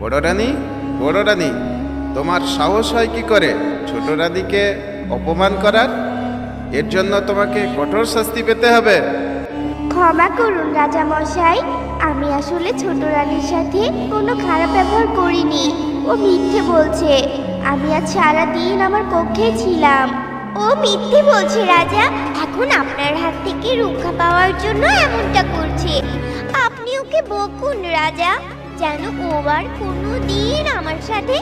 বড় রানী বড় রানী, তোমার সাহস হয় কি করে ছোট রানীকে অপমান করার? এর জন্য তোমাকে কঠোর শাস্তি পেতে হবে। ক্ষমা করুন, রাজা মশাই। আমি আসলে ছোট রানীর সাথে কোনো খারাপ ব্যবহার করিনি। ও মিথ্যে বলছে। আমি আজ সারা দিন আমার কক্ষে ছিলাম। ও মিথ্যে বলছে, রাজা। এখন আপনার হাত থেকে রক্ষা পাওয়ার জন্য এমনটা করছে। আপনি ওকে বকুন, রাজা। যেন ও আর কোনো দিন আমার সাথে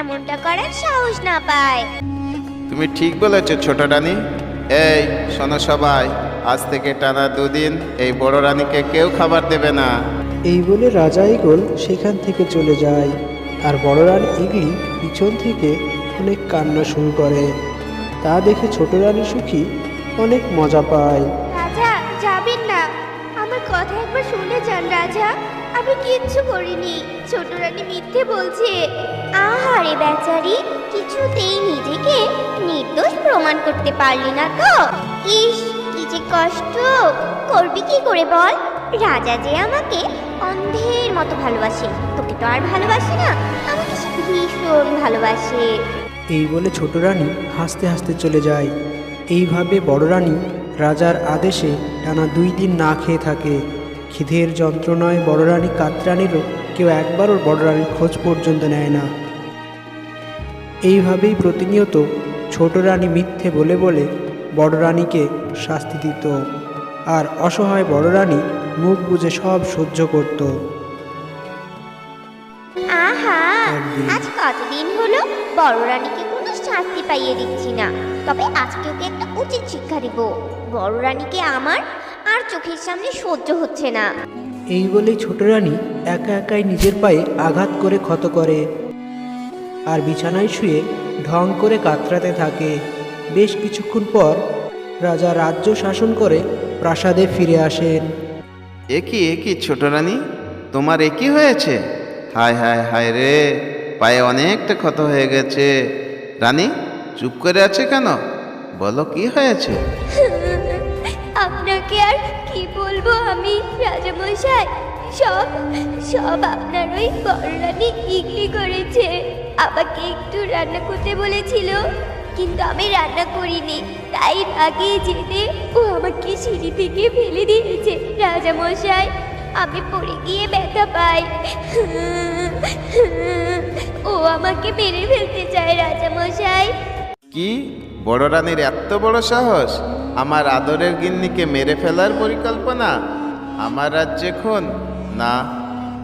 এমনটা করার সাহস না পায়। তুমি ঠিক বলেছ ছোট রানী। এই শোনো সবাই আজ থেকে টানা দুদিন এই বড় রানীকে কেউ খাবার দেবে না। এই বলে রাজা ইগল সেখান থেকে চলে যায় আর বড় রানী ইগলি পিছন থেকে অনেক কান্না শুরু করে। তা দেখে ছোট রানী সুখী অনেক মজা পায়। রাজা যাবেন না। আমার কথা একবার শুনে যান রাজা। আমি কিচ্ছু করিনি ছোট রানী মিথ্যে বলছে, আহারে বেচারি, কিছুতেই নিজেকে নির্দোষ প্রমাণ করতে পারলি না তো। ইস, কি যে কষ্ট। করবি কি করে বল? রাজা যে আমাকে অন্ধের মতো ভালোবাসে, তোকে তো আর ভালোবাসে না, আমাকে ভীষণ ভালোবাসে। এই বলে ছোট রানী হাসতে হাসতে চলে যায়। এইভাবে বড় রানী রাজার আদেশে টানা দুই দিন না খেয়ে থাকে। খিদের যন্ত্রণায় বড় রানী কাতরানিরও কেউ একবারও বড় রানীর খোঁজ পর্যন্ত নেয় না। এইভাবেই প্রতিনিয়ত ছোট রানী মিথ্যে বলে বলে বড় রানীকে শাস্তি দিত আর অসহায় বড় রানী মুখ বুজে সব সহ্য করত। আহা! আজ কতদিন হলো বড় রানীকে শাস্তি পাইয়ে দিচ্ছি না। তবে আজকে ওকে একটা উচিত শিক্ষা দিব। বড় রানীকে আমার আর চোখের সামনে সহ্য হচ্ছে না। এই বলেই ছোট রানী একা একাই নিজের পায়ে আঘাত করে ক্ষত করে। আর বিছানায় শুয়ে ঢং করে কাতরাতে থাকে। বেশ কিছুক্ষণ পর রাজা রাজ্য শাসন করে প্রাসাদে ফিরে আসেন। একই একই ছোট রানী? তোমার একই হয়েছে? হায় হায় হায় রে পায়ে অনেকটা ক্ষত হয়ে গেছে। রানী, চুপ করে আছে কেন? বলো কি হয়েছে? আপনাকে আর কি বলব আমি, রাজামশাই? সব সব আপনার ওই বড় রানী ইগলি করেছে। আমাকে একটু রান্না করতে বলেছিল, কিন্তু আমি রান্না করিনি। তাই আগে যেতে ও আমাকে সিঁড়ি থেকে ফেলে দিয়েছে, রাজামশাই। আমি পড়ে গিয়ে ব্যথা পাই। ও আমাকে মেরে ফেলতে চায় রাজামশাই। কি? বড় রানীর এত বড় সাহস? আমার আদরের গিন্নিকে মেরে ফেলার পরিকল্পনা? আমার রাজ্যে খুন? না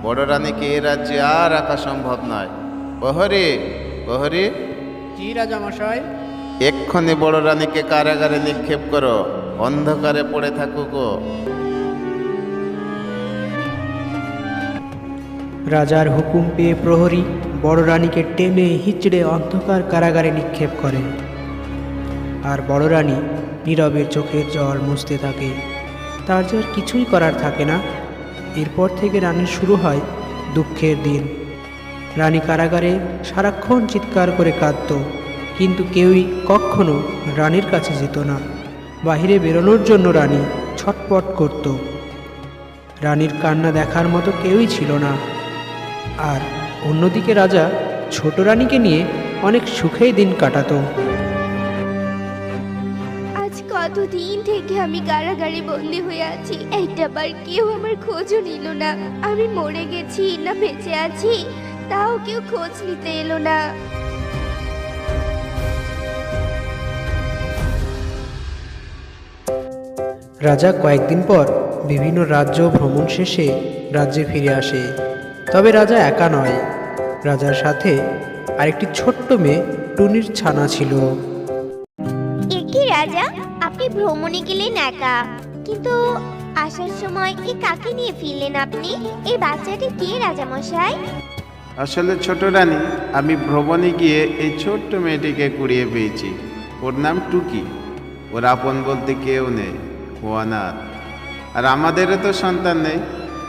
বড় রানীকে এ রাজ্যে আর রাখা সম্ভব নয়। প্রহরী প্রহরী। জি রাজামশাই? এক্ষণে বড় রানীকে কারাগারে নিক্ষেপ করো। অন্ধকারে পড়ে থাকুক রাজার হুকুম পেয়ে প্রহরী বড় রানীকে টেনে হিচড়ে অন্ধকার কারাগারে নিক্ষেপ করে। আর বড় রানী নীরবের চোখের জল মুছতে থাকে। তার যে কিছুই করার থাকে না। এরপর থেকে রানীর শুরু হয় দুঃখের দিন। রানী কারাগারে সারাক্ষণ চিৎকার করে কাঁদত, কিন্তু কেউই কখনো রানীর কাছে যেত না। বাহিরে বেরোনোর জন্য রানী ছটপট করত। রানীর কান্না দেখার মতো কেউই ছিল না। আর অন্যদিকে রাজা ছোট রানীকে নিয়ে অনেক সুখেই দিন কাটাতো। আজ কতদিন থেকে আমি কারাগারে বন্দি হয়ে আছি এইটা বার কেউ আমার খোঁজও নিল না। আমি মরে গেছি না বেঁচে আছি তাও কেউ খোঁজ নিতে এলো না। রাজা কয়েকদিন পর বিভিন্ন রাজ্য ভ্রমণ শেষে রাজ্যে ফিরে আসে। তবে রাজা একা নয়। রাজার সাথে আরেকটি ছোট্ট মেয়ে টুনির ছানা ছিল। একি রাজা? আপনি ভ্রমণে গেলেন একা। কিন্তু আসার সময় এ কাকে নিয়ে ফিরলেন আপনি? এই বাচ্চাটি কে রাজা মশাই? আসলে ছোট রানী আমি ভ্রমণে গিয়ে এই ছোট্ট মেয়েটিকে কুড়িয়ে পেয়েছি। ওর নাম টুকি। ওর আপন বলতে কেউ নেই ও অনাথ। আর আমাদেরও তো সন্তান নেই।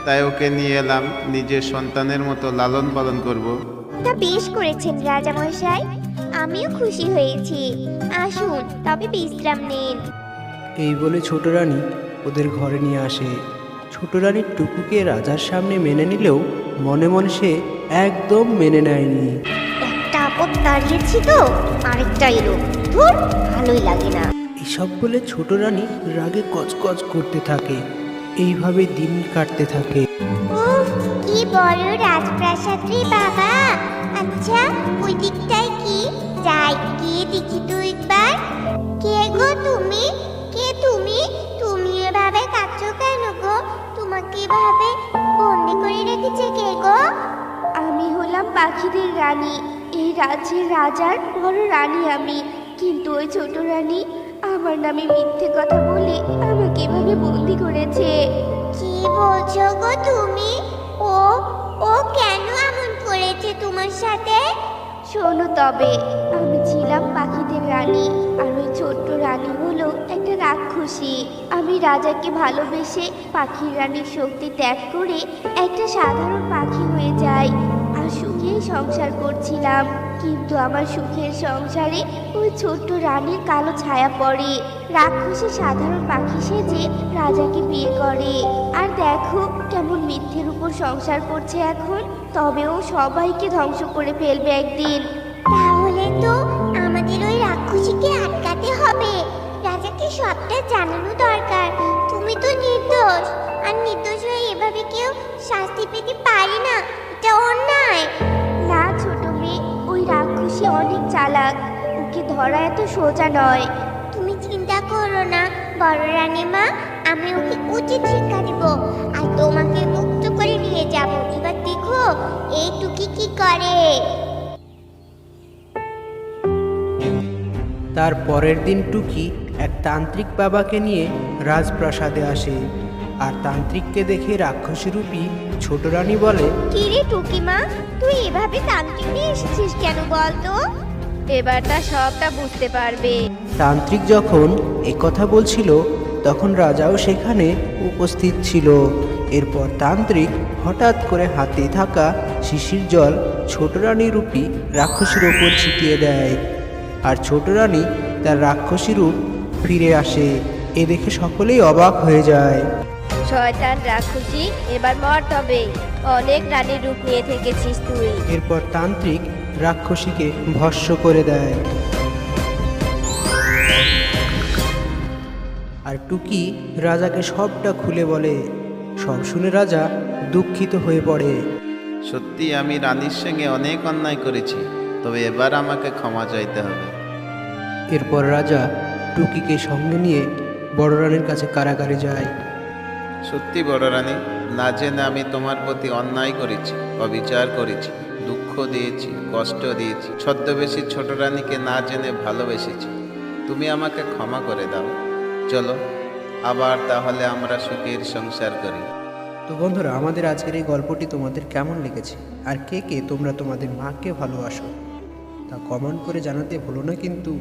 তাই ওকে নিয়ে এলাম নিজের সন্তানের মতো লালন পালন করব। তা বেশ করেছেন রাজা মশাই আমিও খুশি হয়েছি। আসুন তবে বিশ্রাম নিন। এই বলে ছোট রানী ওদের ঘরে নিয়ে আসে। ছোট রানী টুকুকে রাজার সামনে মেনে নিলেও মনে মনে সে একদম মেনে নেয়নি। একটা আপদ দাঁড়িয়েছি তো আরেকটা এলো ধুর ভালোই লাগে না। এসব বলে ছোট রানী রাগে কচকচ করতে থাকে। এইভাবে দিন কাটতে থাকে। উফ কি বড় রাজপ্রাসাদ রে বাবা। আচ্ছা ওই দিকটায় কি? যাই গিয়ে দেখি তো একবার। কে গো তুমি? কে তুমি? তুমি এভাবে কাঁদছো কেন গো? তোমাকে এভাবে বন্দি করে রেখেছে কে গো? আমি হলাম পাখিদের রানী। এই রাজ্যের রাজার বড় রানী আমি। কিন্তু ওই ছোট রানী আমার নামে মিথ্যে কথা বলে আমাকে এভাবে বন্দি করেছে? কি বলছো গো তুমি? ও ও কেন এমন করেছে তোমার সাথে? শোনো তবে আমি ছিলাম পাখিদের রানী আর ওই ছোট্ট রানী হলো একটা রাক্ষসী। আমি রাজাকে ভালোবেসে পাখির রানীর শক্তি ত্যাগ করে একটা সাধারণ পাখি হয়ে যাই আর সুখেই সংসার করছিলাম। কিন্তু আমার সুখের সংসারে ওই ছোট্ট রানীর কালো ছায়া পড়ে। রাক্ষসী সাধারণ পাখি সেজে রাজাকে বিয়ে করে। আর দেখো কেমন মিথ্যের উপর সংসার করছে এখন। তবেও সবাইকে ধ্বংস করে ফেলবে একদিন। তাহলে তো আমাদের ওই রাক্ষসীকে আটকাতে হবে। রাজাকে সবটা জানানো দরকার। তুমি তো নির্দোষ। আর নির্দোষ হয়ে এভাবে কেউ শাস্তি পেতে পারে না। অনেক চালাক। ওকে ধরা এত সোজা নয়। তুমি চিন্তা করো না, বড় রানী মা আমি ওকে উচিত শিক্ষা দিব। আর তোমাকে মুক্ত করে নিয়ে যাব। এবার দেখো এই টুকি কি করে? তার পরের দিন টুকি এক তান্ত্রিক বাবাকে নিয়ে রাজপ্রাসাদে আসে। আর তান্ত্রিককে দেখে রাক্ষসী রূপী ছোট রানী বলে কি রে টুকিমা তুই এভাবে তান্ত্রিক নিয়ে এসেছিস কেন বলতো এবার তা সবটা বুঝতে পারবে। তান্ত্রিক যখন এ কথা বলছিল তখন রাজাও সেখানে উপস্থিত ছিল। এরপর তান্ত্রিক হঠাৎ করে হাতে থাকা শিশির জল ছোট রানী রূপী রাক্ষসীর ওপর ছিটিয়ে দেয়। আর ছোট রানী তার রাক্ষসী রূপ ফিরে আসে। এ দেখে সকলেই অবাক হয়ে যায়। শয়তান রাক্ষসী এবার মর তবে। অনেক রানীর রূপ নিয়ে থেকেছিস তুই। এরপর তান্ত্রিক রাক্ষসীকে ভস্য করে দেয়। আর টুকি রাজাকে সবটা খুলে বলে। সব শুনে রাজা দুঃখিত হয়ে পড়ে। সত্যি আমি রানীর সঙ্গে অনেক অন্যায় করেছি তবে এবার আমাকে ক্ষমা চাইতে হবে। এরপর রাজা টুকিকে সঙ্গে নিয়ে বড় রানীর কাছে কারাগারে যায়। সত্যি বড় রানী না জেনে আমি তোমার প্রতি অন্যায় করেছি অবিচার করেছি দুঃখ দিয়েছি কষ্ট দিয়েছি ছদ্মবেশী ছোট রানীকে না জেনে ভালোবেসেছি। তুমি আমাকে ক্ষমা করে দাও। চলো আবার তাহলে আমরা সুখের সংসার করি। তো বন্ধুরা আমাদের আজকের এই গল্পটি তোমাদের কেমন লেগেছে? আর কে কে তোমরা তোমাদের মাকে ভালোবাসো? তা কমেন্ট করে জানাতে ভুলো না কিন্তু।